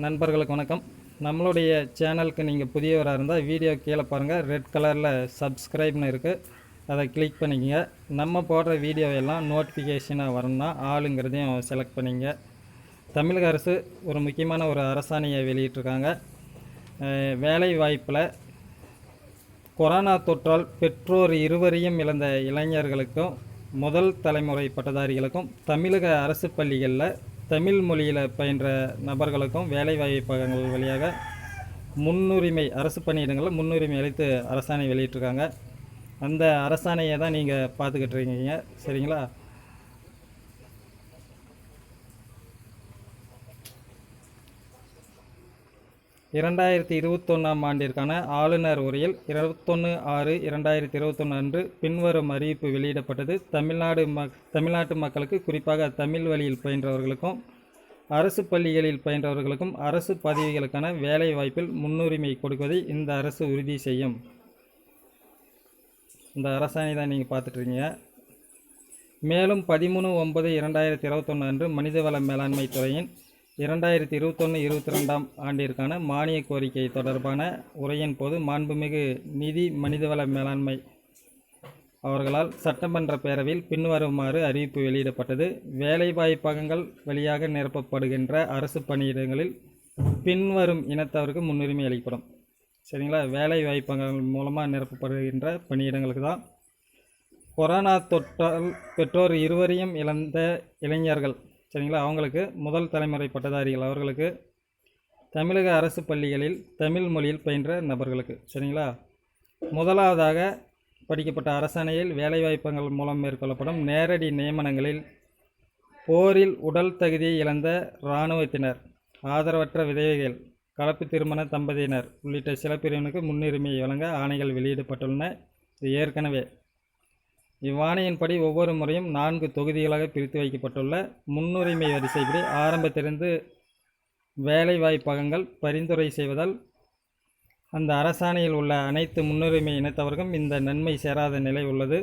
நண்பர்களுக்கு வணக்கம். நம்மளுடைய சேனலுக்கு நீங்கள் புதியவராக இருந்தால் வீடியோ கீழே பாருங்கள் ரெட் கலரில் சப்ஸ்கிரைப்னு இருக்குது அதை கிளிக் பண்ணிக்கங்க. நம்ம போடுற வீடியோ எல்லாம் நோட்டிஃபிகேஷனாக வரணும்னா ஆளுங்கிறதையும் செலக்ட் பண்ணிங்க. தமிழக அரசு ஒரு முக்கியமான ஒரு அரசாணையை வெளியிட்டிருக்காங்க. வேலை வாய்ப்பில் கொரோனா தொற்றால் பெற்றோர் இருவரையும் இழந்த இளைஞர்களுக்கும் முதல் தலைமுறை பட்டதாரிகளுக்கும் தமிழக அரசு பள்ளிகளில் தமிழ் மொழியில் பயின்ற நபர்களுக்கும் வேலைவாய்ப்பகங்கள் வழியாக முன்னுரிமை அரசு பணியிடங்களில் முன்னுரிமை அளித்து அரசாணை வெளியிட்டிருக்காங்க. அந்த அரசாணையை தான் நீங்கள் பார்த்துக்கிட்டு இருக்கீங்க. சரிங்களா? இரண்டாயிரத்தி இருபத்தொன்னாம் ஆண்டிற்கான ஆளுநர் உரையில் இருபத்தொன்று ஆறு இரண்டாயிரத்தி இருபத்தொன்று அன்று பின்வரும் அறிவிப்பு வெளியிடப்பட்டது. தமிழ்நாடு மக் தமிழ்நாட்டு மக்களுக்கு குறிப்பாக தமிழ் வழியில் பயின்றவர்களுக்கும் அரசு பள்ளிகளில் பயின்றவர்களுக்கும் அரசு பதவிகளுக்கான வேலை வாய்ப்பில் முன்னுரிமை கொடுப்பதை இந்த அரசு உறுதி செய்யும். இந்த அரசாணை தான் நீங்கள் பார்த்துட்ருக்கீங்க மேலும் பதிமூணு ஒன்பது இரண்டாயிரத்தி இருபத்தொன்று அன்று மனிதவள மேலாண்மை துறையின் இரண்டாயிரத்தி இருபத்தொன்று இருபத்தி ரெண்டாம் ஆண்டிற்கான மானிய கோரிக்கை தொடர்பான உரையின் போது மாண்புமிகு நிதி மனிதவள மேலாண்மை அவர்களால் சட்டமன்ற பேரவையில் பின்வருமாறு அறிவிப்பு வெளியிடப்பட்டது. வேலைவாய்ப்பகங்கள் வழியாக நிரப்பப்படுகின்ற அரசு பணியிடங்களில் பின்வரும் இனத்தவருக்கு முன்னுரிமை அளிக்கப்படும். சரிங்களா? வேலை வாய்ப்பகங்கள் மூலமாக நிரப்பப்படுகின்ற பணியிடங்களுக்கு தான். கொரோனா தொற்றால் பெற்றோர் இருவரையும் இழந்த இளைஞர்கள் சரிங்களா? அவங்களுக்கு முதல் தலைமுறை பட்டதாரிகள் அவர்களுக்கு தமிழக அரசு பள்ளிகளில் தமிழ் மொழியில் பயின்ற நபர்களுக்கு சரிங்களா? முதலாவதாக படிக்கப்பட்ட அரசாணையில் வேலைவாய்ப்புகள் மூலம் மேற்கொள்ளப்படும் நேரடி நியமனங்களில் போரில் உடல் தகுதியை இழந்த இராணுவத்தினர் ஆதரவற்ற விதவைகள் கலப்பு திருமண தம்பதியினர் உள்ளிட்ட சில பிரிவினருக்கு முன்னுரிமை வழங்க ஆணைகள் வெளியிடப்பட்டுள்ளன. இது ஏற்கனவே இவ்வாணையின்படி ஒவ்வொரு முறையும் நான்கு தொகுதிகளாக பிரித்து வைக்கப்பட்டுள்ள முன்னுரிமை வரிசைப்படி ஆரம்பத்திலிருந்து வேலைவாய்ப்பகங்கள் பரிந்துரை செய்வதால் அந்த அரசாணையில் உள்ள அனைத்து முன்னுரிமை இனத்தவருக்கும் இந்த நன்மை சேராத நிலை உள்ளது.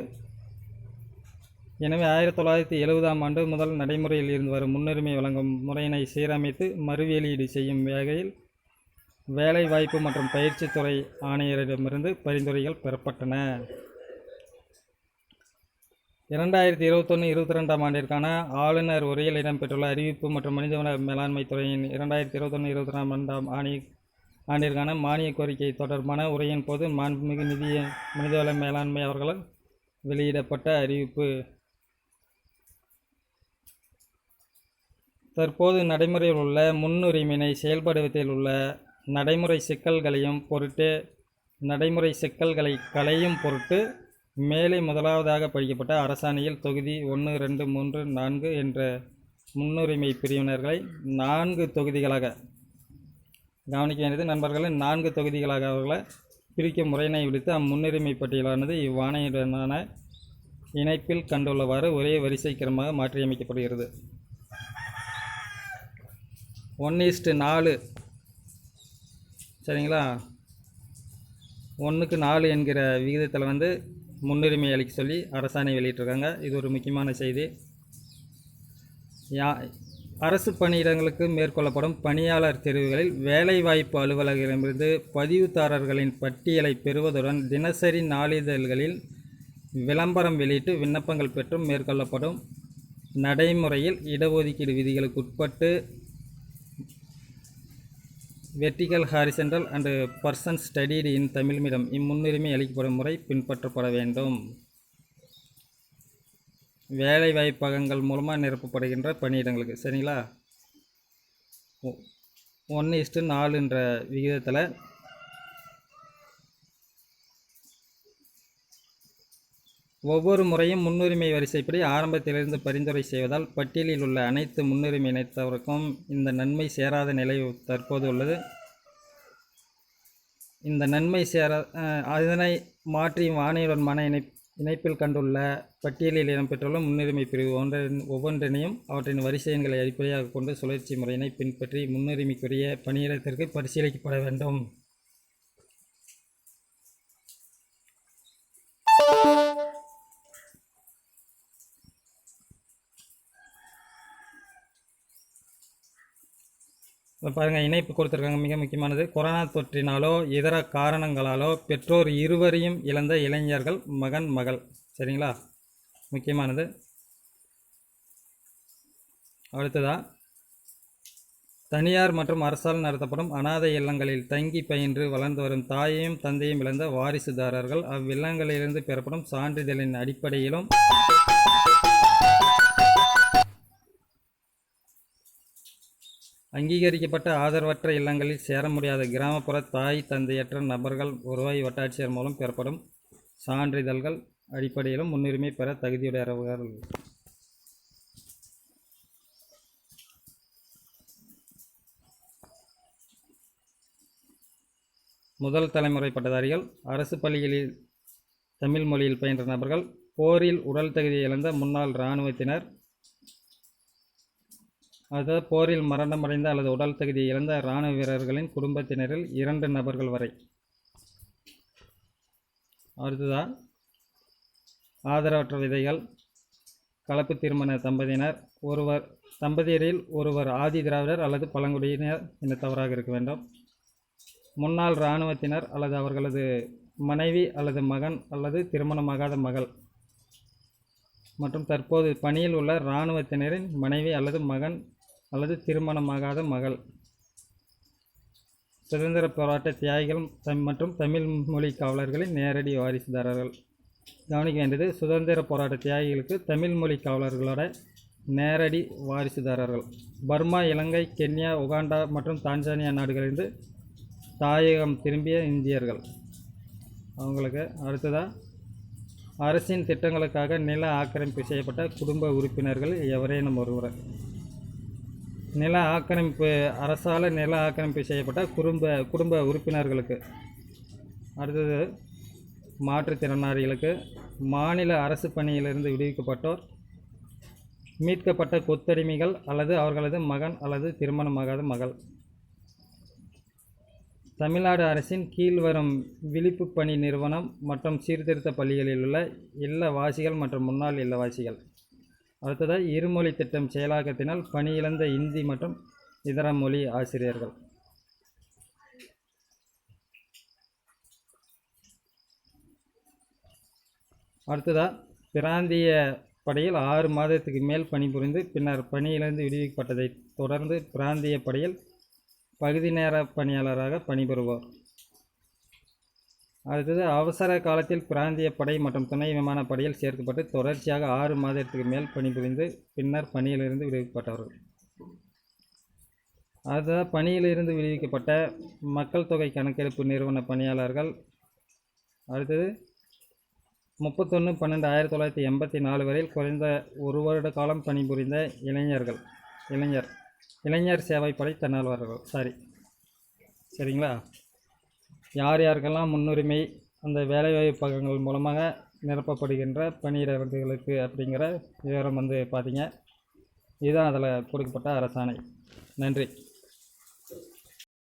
எனவே ஆயிரத்தி தொள்ளாயிரத்தி எழுபதாம் ஆண்டு முதல் நடைமுறையில் இருந்து வரும் முன்னுரிமை வழங்கும் முறையினை சீரமைத்து மறுவெளியீடு செய்யும் வகையில் வேலைவாய்ப்பு மற்றும் பயிற்சித்துறை ஆணையரிடமிருந்து பரிந்துரைகள் பெறப்பட்டன. இரண்டாயிரத்தி இருபத்தொன்று இருபத்தி ரெண்டாம் ஆண்டிற்கான ஆளுநர் உரையில் இடம்பெற்றுள்ள அறிவிப்பு மற்றும் மனிதவள மேலாண்மை துறையின் இரண்டாயிரத்தி இருபத்தொன்று இருபத்தி ரெண்டாம் ஆண்டாம் ஆணி ஆண்டிற்கான மானிய கோரிக்கை தொடர்பான உரையின் போது மாண்புமிகு நிதிய மனிதவள மேலாண்மை அவர்களால் வெளியிடப்பட்ட அறிவிப்பு. தற்போது நடைமுறையில் உள்ள முன்னுரிமையினை செயல்படுவதில் உள்ள நடைமுறை சிக்கல்களையும் பொருட்டு நடைமுறை சிக்கல்களை களையும் பொருட்டு மேலே முதலாவதாக படிக்கப்பட்ட அரசாணையில் தொகுதி ஒன்று ரெண்டு மூன்று நான்கு என்ற முன்னுரிமை பிரிவினர்களை நான்கு தொகுதிகளாக கவனிக்க வேண்டியது நண்பர்களை நான்கு தொகுதிகளாக அவர்களை பிரிக்கும் முறையினை விடுத்து அம்முன்னுரிமை பட்டியலானது இவ்வாணையுடனான இணைப்பில் கண்டுள்ளவாறு ஒரே வரிசை கிரமமாக மாற்றியமைக்கப்படுகிறது. ஒன் ஈஸ்ட்டு நாலு. சரிங்களா? ஒன்றுக்கு நாலு என்கிற விகிதத்தில் வந்து முன்னுரிமை அளிக்க சொல்லி அரசாணை வெளியிட்டிருக்காங்க. இது ஒரு முக்கியமான செய்தி. யா அரசு பணியிடங்களுக்கு மேற்கொள்ளப்படும் பணியாளர் தெரிவுகளில் வேலைவாய்ப்பு அலுவலர்களிடமிருந்து பதிவுதாரர்களின் பட்டியலை பெறுவதுடன் தினசரி நாளிதழ்களில் விளம்பரம் வெளியிட்டு விண்ணப்பங்கள் பெற்றும் மேற்கொள்ளப்படும் நடைமுறையில் இடஒதுக்கீடு விதிகளுக்கு உட்பட்டு vertical horizontal and person studied in Tamil medium. இம்முன்னுரிமை அளிக்கப்படும் முறை பின்பற்றப்பட வேண்டும். வேலை வாய்ப்பகங்கள் மூலமாக நிரப்பப்படுகின்ற பணியிடங்களுக்கு. சரிங்களா? ஒன்று இஷ்டு நாலுன்ற விகிதத்தில் ஒவ்வொரு முறையும் முன்னுரிமை வரிசைப்படி ஆரம்பத்திலிருந்து பரிந்துரை செய்வதால் பட்டியலில் உள்ள அனைத்து முன்னுரிமை இணைத்தவருக்கும் இந்த நன்மை சேராத நிலை தற்போது உள்ளது. இந்த நன்மை சேரா அதனை மாற்றி வாணியுடன் மன இணை இணைப்பில் கண்டுள்ள பட்டியலில் இடம்பெற்றுள்ள முன்னுரிமை பிரிவு ஒன்றின் ஒவ்வொன்றினையும் அவற்றின் வரிசை எண்களை அடிப்படையாக கொண்டு சுழற்சி முறையினை பின்பற்றி முன்னுரிமைக்குரிய பணியிடத்திற்கு பரிசீலிக்கப்பட வேண்டும். பாருங்கள் இணைப்பு கொடுத்துருக்காங்க மிக முக்கியமானது. கொரோனா தொற்றினாலோ இதர காரணங்களாலோ பெற்றோர் இருவரையும் இழந்த இளைஞர்கள் மகன் மகள். சரிங்களா? முக்கியமானது. அடுத்ததா தனியார் மற்றும் அரசால் நடத்தப்படும் அனாதை இல்லங்களில் தங்கி பயின்று வளர்ந்து வரும் தாயையும் தந்தையும் இழந்த வாரிசுதாரர்கள் அவ்வில்லங்களிலிருந்து பெறப்படும் சான்றிதழின் அடிப்படையிலும் அங்கீகரிக்கப்பட்ட ஆதரவற்ற இல்லங்களில் சேர முடியாத கிராமப்புற தாய் தந்தையற்ற நபர்கள் வருவாய் வட்டாட்சியர் மூலம் பெறப்படும் சான்றிதழ்கள் அடிப்படையிலும் முன்னுரிமை பெற தகுதியுடையவர்கள் முதல் தலைமுறை பட்டதாரிகள் அரசு பள்ளிகளில் தமிழ் மொழியில் பயின்ற நபர்கள் போரில் உடல் தகுதியை இழந்த முன்னாள் இராணுவத்தினர் அதாவது போரில் மரணமடைந்த அல்லது உடல் தகுதியை இழந்த இராணுவ வீரர்களின் குடும்பத்தினரில் இரண்டு நபர்கள் வரை. அடுத்ததா ஆதரவற்ற விதைகள் கலப்பு திருமண தம்பதியினர் ஒருவர் தம்பதியரில் ஒருவர் ஆதி திராவிடர் அல்லது பழங்குடியினர் இனத்தவராக இருக்க வேண்டும். முன்னாள் இராணுவத்தினர் அல்லது அவர்களது மனைவி அல்லது மகன் அல்லது திருமணமாகாத மகள் மற்றும் தற்போது பணியில் உள்ள இராணுவத்தினரின் மனைவி அல்லது மகன் அல்லது திருமணமாகாத மகள். சுதந்திர போராட்ட தியாகிகள் தம் மற்றும் தமிழ் மொழி காவலர்களின் நேரடி வாரிசுதாரர்கள். கவனிக்க வேண்டியது சுதந்திர போராட்ட தியாகிகளுக்கு தமிழ் மொழி காவலர்களோட நேரடி வாரிசுதாரர்கள். பர்மா இலங்கை கென்யா உகாண்டா மற்றும் தான்சானியா நாடுகளிலிருந்து தாயகம் திரும்பிய இந்தியர்கள். அவங்களுக்கு அடுத்ததாக அரசின் திட்டங்களுக்காக நில ஆக்கிரமிப்பு செய்யப்பட்ட குடும்ப உறுப்பினர்கள் எவரேனும் ஒருவர் நில ஆக்கிரமிப்பு அரசால் நில ஆக்கிரமிப்பு செய்யப்பட்ட குடும்ப குடும்ப உறுப்பினர்களுக்கு. அடுத்தது மாற்றுத்திறனாளிகளுக்கு. மாநில அரசு பணியிலிருந்து விடுவிக்கப்பட்டோர். மீட்கப்பட்ட கொத்தடிமைகள் அல்லது அவர்களது மகன் அல்லது திருமணமாகாத மகள். தமிழ்நாடு அரசின் கீழ் வரும் விழிப்பு பணி நிறுவனம் மற்றும் சீர்திருத்த பள்ளிகளில் உள்ள இல்லவாசிகள் மற்றும் முன்னாள் இல்லவாசிகள். அடுத்ததாக இருமொழி திட்டம் செயலாக்கத்தினால் பணியிழந்த இந்தி மற்றும் இதர மொழி ஆசிரியர்கள். அடுத்ததாக பிராந்திய படையில் ஆறு மாதத்துக்கு மேல் பணிபுரிந்து பின்னர் பணியிலிருந்து விடுவிக்கப்பட்டதை தொடர்ந்து பிராந்திய படையில் பகுதி நேர பணியாளராக பணிபுரிவோர். அடுத்தது அவசர காலத்தில் பிராந்திய படை மற்றும் துணை விமானப் படையில் சேர்க்கப்பட்டு தொடர்ச்சியாக ஆறு மாதத்திற்கு மேல் பணிபுரிந்து பின்னர் பணியிலிருந்து விடுவிக்கப்பட்டவர்கள். அடுத்ததாக பணியிலிருந்து விடுவிக்கப்பட்ட மக்கள் தொகை கணக்கெடுப்பு நிறுவன பணியாளர்கள். அடுத்தது முப்பத்தொன்று பன்னெண்டு ஆயிரத்தி தொள்ளாயிரத்தி எண்பத்தி நாலு வரையில் குறைந்த ஒரு வருட காலம் பணிபுரிந்த இளைஞர்கள் இளைஞர் இளைஞர் சேவை படை தன்னார்வலர்கள். சாரி சரிங்களா? யார் யாருக்கெல்லாம் முன்னுரிமை அந்த வேலைவாய்ப்பு பக்கங்கள் மூலமாக நிரப்பப்படுகின்ற பணியிடங்களுக்கு அப்படிங்கிற விவரம் வந்து பார்த்தீங்க. இதுதான் அதில் கொடுக்கப்பட்ட அரசாணை. நன்றி.